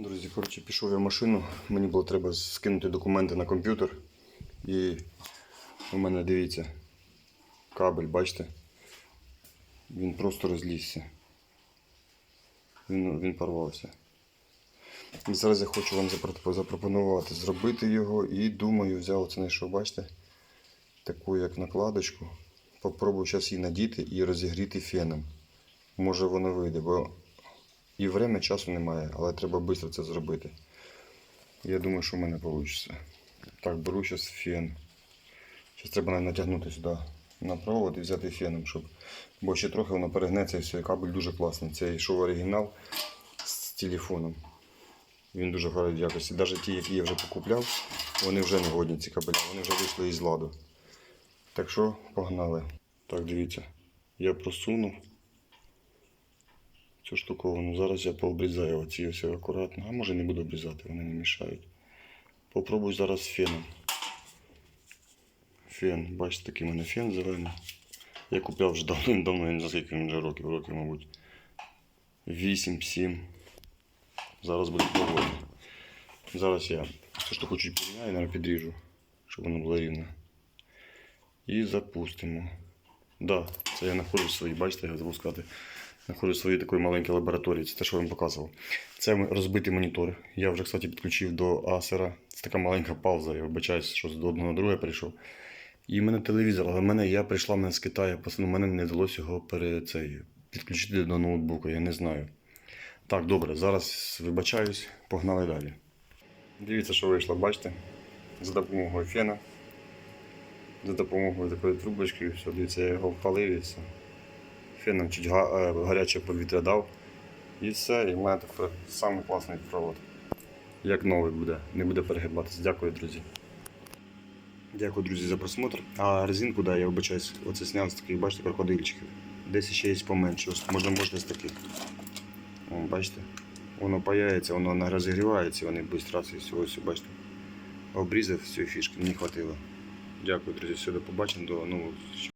Друзі, коротше, пішов я в машину. Мені було треба скинути документи на комп'ютер. І у мене дивіться, кабель, бачите? Він просто розлізся. Він, він порвався. І зараз я хочу вам запропонувати зробити його і думаю, взяв оце знайшов, бачите? Таку як накладочку. Попробую зараз її надіти і розігріти феном. Може воно вийде, бо і время часу немає, але треба швидко це зробити. Я думаю, що в мене вийде. Так, беру зараз фен. Зараз треба навіть натягнути сюди на провод і взяти феном, щоб. Бо ще трохи воно перегнеться і все. Кабель дуже класний. Це йшов оригінал з телефоном. Він дуже гарний якості. Навіть ті, які я вже покупляв, вони вже не годні ці кабеля, вони вже вийшли із ладу. Так що погнали. Так, дивіться. Я просунув цю штуковину. Зараз я пообрізаю оці ось акуратно. А може не буду обрізати, вони не мішають. Попробую зараз феном. Фен, бачите, такий в мене фен зелений. Я купляв вже давно-давно, я не знаю, скільки він вже років, років, мабуть. 8-7. Зараз буде пробувати. Зараз я цю штуку чуть підняю, наверное, підріжу, щоб воно було рівно. І запустимо. Да, це я знаходжу в своїй, бачите, я забув сказати. Знаходжу в своїй такої маленькій лабораторії, це те, що я вам показував. Це розбитий монітор. Я вже, кстати, підключив до Acer. Це така маленька пауза, я вибачаюсь, що з одного на друге прийшов. І в мене телевізор, але в мене я прийшла мене з Китаю, просто в мене не вдалося його пере, цей, підключити до ноутбука, я не знаю. Так, добре, зараз вибачаюсь, погнали далі. Дивіться, що вийшло, бачите? За допомогою фена, за допомогою такої трубочки, все, дивіться, я його впалив і все. Феном чуть е, гаряче повітря дав. І все, і в мене тепер самий класний провод. Як новий буде, не буде перегибатися. Дякую, друзі. Дякую, друзі, за просмотр. А резинку, да, я вибачаюсь, оце зняв з таких, бачите, крокодильчиків. Десь ще є поменше. Можна, можна з таких. О, бачите? Воно паяється, воно розігрівається, вони швидко і все, ось, бачите. Обрізав всю фішки, мені хватило. Дякую, друзі, все, до побачення, до нових.